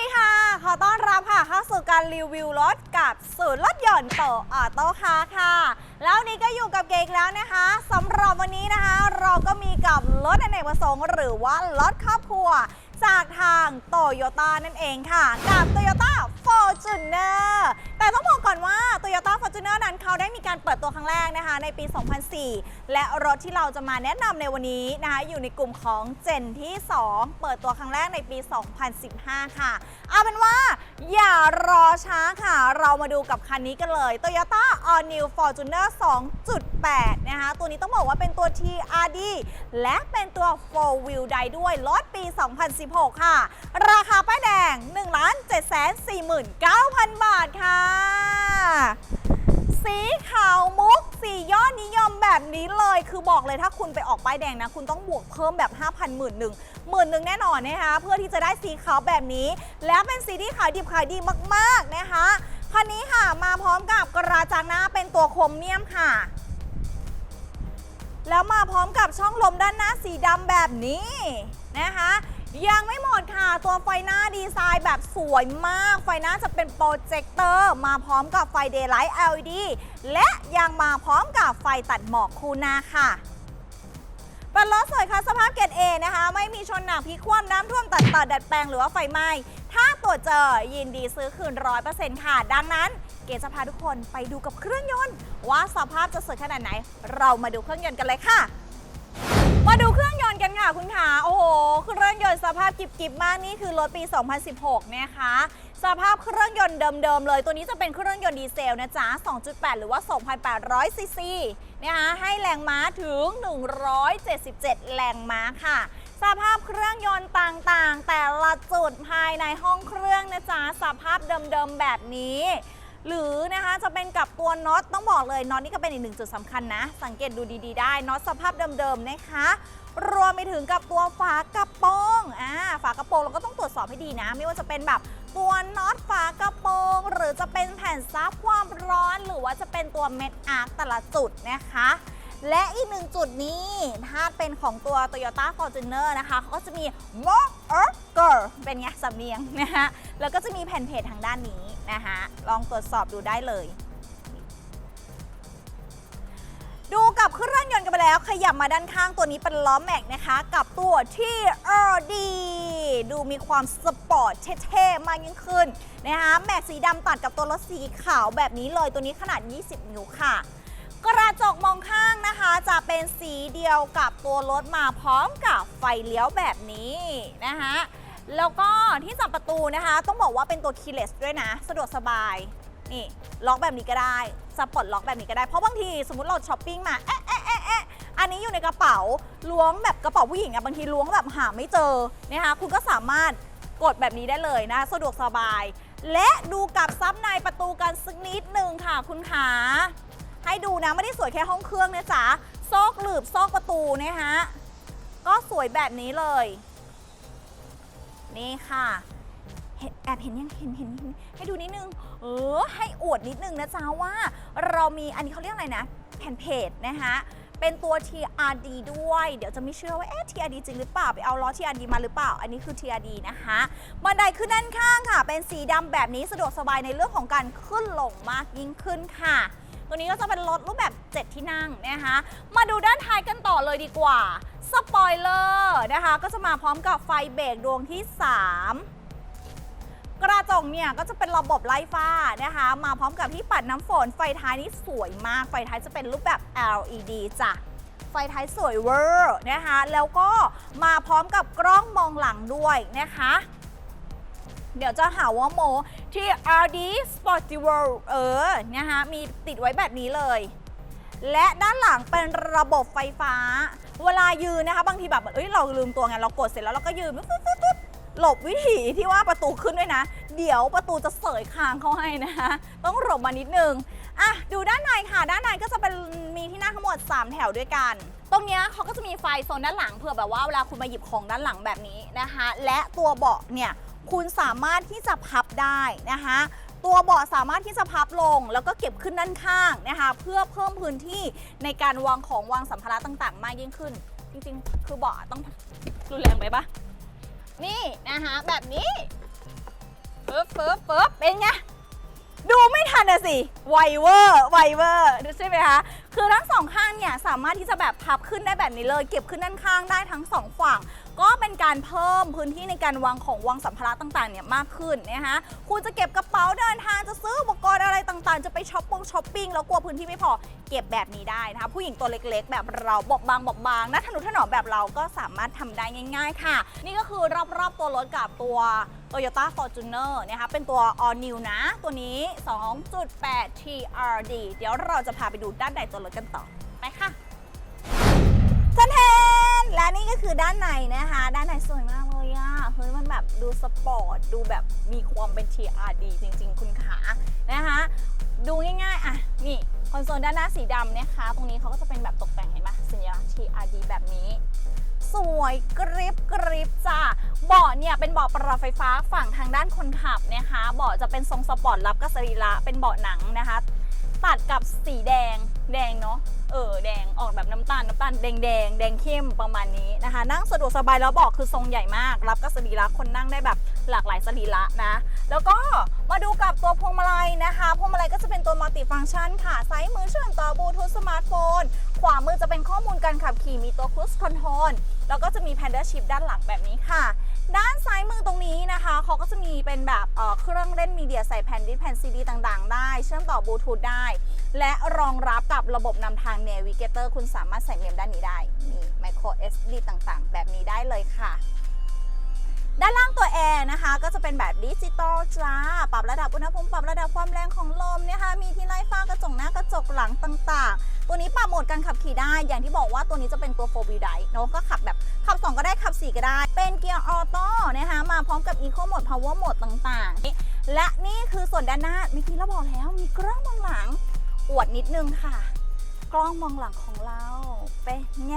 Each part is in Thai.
ดีค่ะ ขอต้อนรับค่ะเข้าสู่การรีวิวรถกับสูตรรถยนต์โตออโต้คาค่ะ แล้วนี้ก็อยู่กับเกอีกแล้วนะคะสำหรับวันนี้นะคะ เราก็มีกับรถอเนกประสงค์หรือว่ารถครอบครัว จากทางโตโยต้านั่นเองค่ะ กับ Toyota Fortuner แต่ต้องบอกก่อนว่า Toyota Fortuner นั้นเขาได้มีการเปิดตัวครั้งแรกนะคะ ในปี 2004 และรถที่เราจะมาแนะนำในวันนี้นะคะ อยู่ในกลุ่มของเจนที่ 2 เปิดตัวครั้งแรกในปี 2015 ค่ะ เอาเป็นว่าอย่ารอช้าค่ะ เรามาดูกับคันนี้กันเลย Toyota All New Fortuner 2.8นะคะ ตัวนี้ต้องบอกว่าเป็นตัว TRD และเป็นตัว4 Wheel Drive ด้วยรถปี 2016 ค่ะ ราคาป้ายแดง 1 7 4 9 0 0 0 บาทค่ะ สีขาวมุก สียอดนิยมแบบนี้เลย คือบอกเลยถ้าคุณไปออกป้ายแดงนะ คุณต้องบวกเพิ่มแบบ 5,000หมื่นหนึ่งหมื่นหนึ่งแน่นอนนะคะ เพื่อที่จะได้สีขาวแบบนี้ แล้วเป็นสีที่ขายดิบขายดีมาก ๆ นะคะคันนี้ค่ะมาพร้อมกับกระจังหน้าเป็นตัวโครเมียมค่ะ แล้วมาพร้อมกับช่องลมด้านหน้าสีดำแบบนี้นะคะ ยังไม่หมดค่ะ ตัวไฟหน้าดีไซน์แบบสวยมาก ไฟหน้าจะเป็นโปรเจคเตอร์มาพร้อมกับไฟ Daylight LED และยังมาพร้อมกับไฟตัดหมอกคูนาค่ะเป็นรถสวยค่ะสภาพเกรดเอนะคะ ไม่มีชนหนักพิคว่ำน้ำท่วมตัดต่อดัดแปลงหรือว่าไฟไหม้ ตรวจเจอยินดีซื้อคืนร้อยเปอร์เซ็นต์ค่ะ ดังนั้นเกจะพาทุกคนไปดูกับเครื่องยนต์ ว่าสภาพจะสวยขนาดไหน เรามาดูเครื่องยนต์กันเลยค่ะ มาดูเครื่องยนต์กันค่ะคุณขาโอ้โหเครื่องยนต์สภาพกิบๆมากนี่คือรถปี 2016 นะคะสภาพเครื่องยนต์เดิมๆเลย ตัวนี้จะเป็นเครื่องยนต์ดีเซลนะจ๊ะ 2.8 หรือว่า 2,800 ซีซีนะคะให้แรงม้าถึง 177 แรงม้าค่ะ สภาพเครื่องยนต์ต่างๆ แต่ละจุดภายในห้องเครื่องนะจ๊ะสภาพเดิมๆแบบนี้ หรือนะคะจะเป็นกับตัวน็อตต้องบอกเลยน็อตนี่ก็เป็นอีกหนึ่งจุดสำคัญนะ สังเกตดูดีๆ ได้น็อตสภาพเดิมๆนะคะรวมไปถึงกับตัวฝากระโปรงอ่าฝากระโปรงเราก็ต้องตรวจสอบให้ดีนะ ไม่ว่าจะเป็นแบบตัวน็อตฝากระโปรง หรือจะเป็นแผ่นซับความร้อน หรือว่าจะเป็นตัวเม็ดอาร์คแต่ละจุดนะคะ และอีกหนึ่งจุดนี้ถ้าเป็นของตัว Toyota Fortuner นะคะเขาก็จะมี m o r g e r เป็นไงสำเนียงนะคะแล้วก็จะมีแผ่นเพจทางด้านนี้นะคะลองตรวจสอบดูได้เลย ดูกับเครื่องยนต์กันไปแล้ว ขยับมาด้านข้างตัวนี้เป็นล้อแม็กนะคะ กับตัว TRD ดูมีความสปอร์ตเท่ๆมากยิ่งขึ้นนะคะแม็กสีดำตัดกับตัวรถสีขาวแบบนี้เลยตัวนี้ขนาด 20 นิ้วค่ะ เป็นสีเดียวกับตัวรถมาพร้อมกับไฟเลี้ยวแบบนี้นะคะแล้วก็ที่จับประตูนะคะ ต้องบอกว่าเป็นตัว keyless ด้วยนะ สะดวกสบาย นี่ล็อกแบบนี้ก็ได้สปลดล็อกแบบนี้ก็ได้เพราะบางทีสมมติเราช้อปปิ้งมาเอ๊ะเอ๊ะเอ๊ะเอ๊ะอันนี้อยู่ในกระเป๋าล้วงแบบกระเป๋าผู้หญิงอะบางทีล้วงแบบหาไม่เจอนะคะคุณก็สามารถกดแบบนี้ได้เลยนะ สะดวกสบาย และดูกับซับในประตูกันสักนิดหนึ่งค่ะคุณขา ให้ดูนะไม่ได้สวยแค่ห้องเครื่องนะจ๊ะซอกหลืบซอกประตูนะฮะก็สวยแบบนี้เลย นี่ค่ะแอบเห็นยังเห็นเห็นให้ดูนิดนึง เออ ให้อวดนิดนึงนะจ๊ะว่าเรามีอันนี้เขาเรียกอะไรนะ แผ่นเพจนะคะเป็นตัว TRD ด้วย เดี๋ยวจะไม่เชื่อว่าเอ๊ะ TRD จริงหรือเปล่า ไปเอาล้อ TRD มาหรือเปล่า อันนี้คือ TRD นะคะบันไดขึ้นด้านข้างค่ะ เป็นสีดำแบบนี้สะดวกสบายในเรื่องของการขึ้นลงมากยิ่งขึ้นค่ะ ตัวนี้ก็จะเป็นรถรูปแบบ 7 ที่นั่งนะคะ มาดูด้านท้ายกันต่อเลยดีกว่า สปอยเลอร์นะคะ ก็จะมาพร้อมกับไฟเบรกดวงที่ 3กระจกเนี่ยก็จะเป็นระบบไล่ฟ้านะคะ มาพร้อมกับที่ปัดน้ำฝน ไฟท้ายนี่สวยมาก ไฟท้ายจะเป็นรูปแบบ LED จ้ะ ไฟท้ายสวยเวอร์นะคะ แล้วก็มาพร้อมกับกล้องมองหลังด้วยนะคะ เดี๋ยวจะหาว่าโมที่ RD Sporty World เออนะคะมีติดไว้แบบนี้เลย และด้านหลังเป็นระบบไฟฟ้า เวลายืนนะคะบางทีแบบเอ้ยเราลืมตัวไงเรากดเสร็จแล้วเราก็ยืนหลบวิถีที่ว่าประตูขึ้นด้วยนะ เดี๋ยวประตูจะเสยคางเขาให้นะคะต้องหลบมานิดนึงอะดูด้านในค่ะ ด้านในก็จะเป็นมีที่นั่งทั้งหมด 3 แถวด้วยกัน ตรงนี้เขาก็จะมีไฟโซนด้านหลังเผื่อแบบว่าเวลาคุณมาหยิบของด้านหลังแบบนี้นะคะ และตัวเบาะเนี่ย คุณสามารถที่จะพับได้นะคะตัวเบาะสามารถที่จะพับลง แล้วก็เก็บขึ้นด้านข้างนะคะ เพื่อเพิ่มพื้นที่ในการวางของวางสัมภาระต่างๆ มากยิ่งขึ้น จริงๆ คือเบาะต้องรุนแรงไปปะนี่นะคะแบบนี้ปึ๊บปึ๊บปึ๊บเป็นไงดูไม่ทันอะสิไวเวอร์ไวเวอร์ดูใช่ไหมคะคือทั้งสองข้างเนี่ยสามารถที่จะแบบพับขึ้นได้แบบนี้เลย เก็บขึ้นด้านข้างได้ทั้งสองฝั่ง ก็เป็นการเพิ่มพื้นที่ในการวางของวางสัมภาระต่างๆเนี่ยมากขึ้นนะคะคุณจะเก็บกระเป๋าเดินทางจะซื้ออุปกรณ์อะไรต่างๆ จะไปช้อปปงช้อปปิ้งแล้วกลัวพื้นที่ไม่พอเก็บแบบนี้ได้นะคะผู้หญิงตัวเล็กๆ แบบเราบอบบางบอบบางนะทนุถนอมแบบเราก็สามารถทำได้ง่าย ๆ ค่ะ นี่ก็คือรอบๆตัวรถกับตัว Toyota Fortuner นะคะเป็นตัว All New นะ ตัวนี้ 2.8 TRD เดี๋ยวเราจะพาไปดูด้านในตัวรถกันต่อ ก็คือด้านในนะคะ ด้านในสวยมากเลยอะเฮ้ยมันแบบดูสปอร์ต ดูแบบมีความเป็น TRD จริง ๆ คุณขานะคะ ดูง่ายๆ อะ นี่คอนโซลด้านหน้าสีดำนะคะ ตรงนี้เขาก็จะเป็นแบบตกแต่งเห็นไหมสัญลักษณ์ TRD แบบนี้ สวยกริบกริบจ้าเบาะเนี่ยเป็นเบาะปรับไฟฟ้าฝั่งทางด้านคนขับนะคะ เบาะจะเป็นทรงสปอร์ตรับกับสรีระเป็นเบาะหนังนะคะ ตัดกับสีแดงแดงเนาะเออแดงออกแบบน้ำตาลน้ำตาลแดงแดงแดงเข้มประมาณนี้นะคะ นั่งสะดวกสบายแล้วบาะคือทรงใหญ่มาก รับกับสรีระคนนั่งได้แบบหลากหลายสรีระนะ แล้วก็มาดูกับตัวพวงมาลัยนะคะพวงมาลัยก็จะเป็นตัวมัลติฟังก์ชันค่ะซ้ายมือเชื่อมต่อบลูทูธสมาร์ทโฟนขวามือจะเป็นข้อมูลการขับขี่มีตัวค u ู e คอนโทรลแล้วก็จะมีแพนเดอร์ชิพด้านหลังแบบนี้ค่ะ ด้านซ้ายมือตรงนี้นะคะเขาก็จะมีเป็นแบบเเครื่องเล่นมีเดียใส่แผ่นดิสแผ่นซีดีต่างๆ ได้ เชื่อมต่อบลูทูธได้ และรองรับกับระบบนำทาง Navigator คุณสามารถใส่เมมด้านนี้ได้ นี่ micro SD ต่างๆ แบบนี้ได้เลยค่ะ ด้านล่างตัวแอร์นะคะ ก็จะเป็นแบบดิจิตอลจ้า ปรับระดับอุณหภูมิปรับระดับความแรงของลมนะคะ มีที่ไล่ฟ้ากระจกหน้ากระจกหลังต่างๆ ตัวนี้ปรับโหมดการขับขี่ได้ อย่างที่บอกว่าตัวนี้จะเป็นตัว4 wheel drive เนอะก็ขับแบบขับ 2 ก็ได้ขับ 4 ก็ได้ เป็นเกียร์ออโต้นะคะ มาพร้อมกับ Eco Mode Power Mode ต่างๆ และนี่คือส่วนด้านหน้าเมื่อกี้เราบอกแล้วมีกล้องมองหลังอวดนิดนึงค่ะ กล้องมองหลังของเราเป็นไง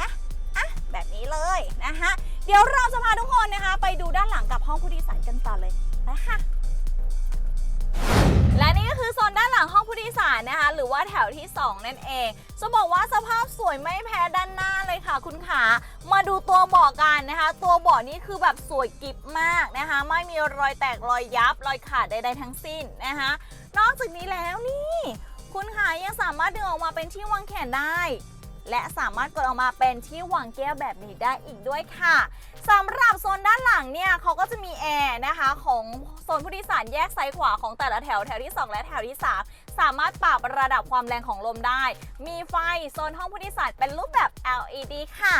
อะอะแบบนี้เลยนะคะ เดี๋ยวเราจะพาทุกคนนะคะ ไปดูด้านหลังกับห้องผู้โดยสารกันต่อเลยไปค่ะ และนี่ก็คือโซนด้านหลังห้องผู้โดยสารนะคะ หรือว่าแถวที่ 2 นั่นเอง จะบอกว่าสภาพสวยไม่แพ้ด้านหน้าเลยค่ะ คุณขามาดูตัวเบาะกันนะคะ ตัวเบาะนี่คือแบบสวยกิบมากนะคะ ไม่มีรอยแตกรอยยับ รอยขาดใดๆทั้งสิ้นนะคะ นอกจากนี้แล้วนี่ คุณขายังสามารถดึงออกมาเป็นที่วางแขนได้ และสามารถกดออกมาเป็นที่วางแก้วแบบนี้ได้อีกด้วยค่ะสำหรับโซนด้านหลังเนี่ยเขาก็จะมีแอร์นะคะของโซนผู้โดยสารแยกซ้ายขวาของแต่ละแถวแถวที่ 2 และแถวที่ 3 สามารถปรับระดับความแรงของลมได้ มีไฟโซนห้องผู้โดยสารเป็นรูปแบบ LED ค่ะ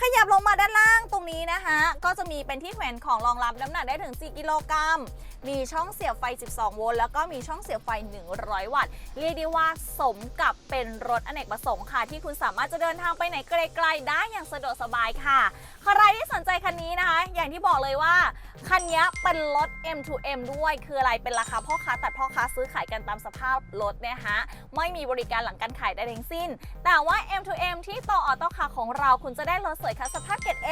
ขยับลงมาด้านล่างตรงนี้นะคะ ก็จะมีเป็นที่แขวนของรองรับน้ำหนักได้ถึง 4 กิโลกรัม มีช่องเสียบไฟ 12 โวลต์ แล้วก็มีช่องเสียบไฟ 100 วัตต์ เรียกได้ว่าสมกับเป็นรถอเนกประสงค์ค่ะ ที่คุณสามารถจะเดินทางไปไหนไกลๆได้อย่างสะดวกสบายค่ะ ใครที่สนใจคันนี้นะคะ อย่างที่บอกเลยว่า คันนี้เป็นรถ M2M ด้วย คืออะไรเป็นราคาพ่อค้าตัดพ่อค้าซื้อขายกันตามสภาพรถนะคะไม่มีบริการหลังการขายใดทั้งสิ้น แต่ว่า M2M ที่โตออโต้คาของเราคุณจะได้รถสวยคัสสภาพเกรด A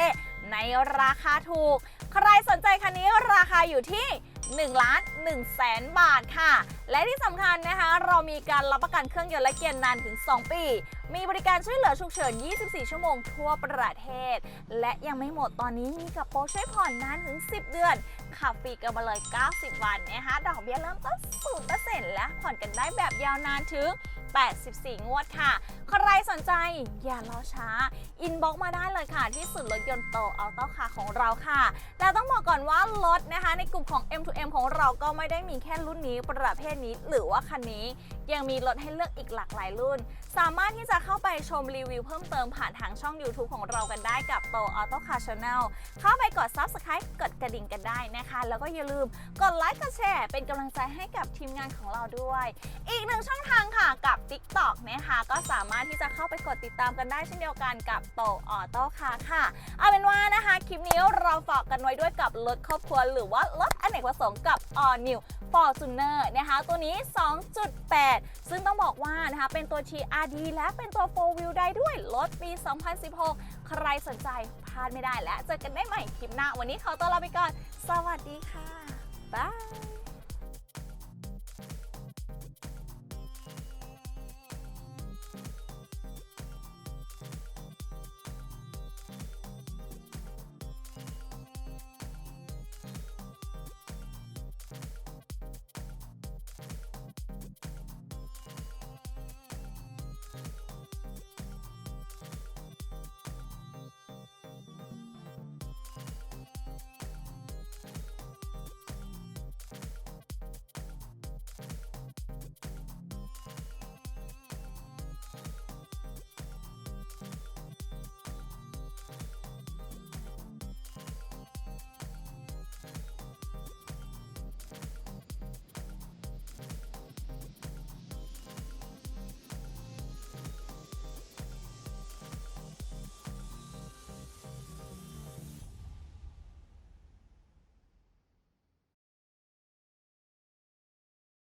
ในราคาถูก ใครสนใจคันนี้ราคาอยู่ที่1ล้าน1แสนบาทค่ะ และที่สำคัญนะคะ เรามีการรับประกันเครื่องยนต์และเกียร์นานถึง 2 ปี มีบริการช่วยเหลือฉุกเฉิน 24 ชั่วโมงทั่วประเทศ และยังไม่หมดตอนนี้มีกับโปรช่วยผ่อนนานถึง 10 เดือนขับฟรีกันมาเลย 90 วันนะคะดอกเบี้ยเริ่มต้น0%และผ่อนกันได้แบบยาวนานถึง 84 งวดค่ะ ใครสนใจ อย่ารอช้า อินบ็อกมาได้เลยค่ะ ที่ศูนย์รถยนต์โตอัลต้าคาของเราค่ะ แต่ต้องบอกก่อนว่ารถนะคะ ในกลุ่มของ M2M ของเราก็ไม่ได้มีแค่รุ่นนี้ประเภทนี้ หรือว่าคันนี้ยังมีรถให้เลือกอีกหลากหลายรุ่น สามารถที่จะเข้าไปชมรีวิวเพิ่มเติมผ่านทางช่อง YouTube ของเรากันได้กับโตอัลต้าคาชาแนลเข้าไปกด Subscribe กดกระดิ่งกันได้นะคะ แล้วก็อย่าลืมกดไลค์กดแชร์เป็นกำลังใจให้กับทีมงานของเราด้วย อีกหนึ่งช่องทางค่ะกับ TikTok นะคะก็สามารถที่จะเข้าไปกดติดตามกันได้เช่นเดียวกันกับโตออโต้คาค่ะ เอาเป็นว่านะคะ คลิปนี้เราฝากกันไว้ด้วยกับรถครอบครัวหรือว่ารถอเนกประสงค์กับ All New Fortuner นะคะตัวนี้ 2.8 ซึ่งต้องบอกว่านะคะเป็นตัว TRD และเป็นตัว 4 Wheel ได้ด้วยรถปี 2016 ใครสนใจพลาดไม่ได้และเจอกันได้ใหม่คลิปหน้า วันนี้ขอตัวลาไปก่อน สวัสดีค่ะ บาย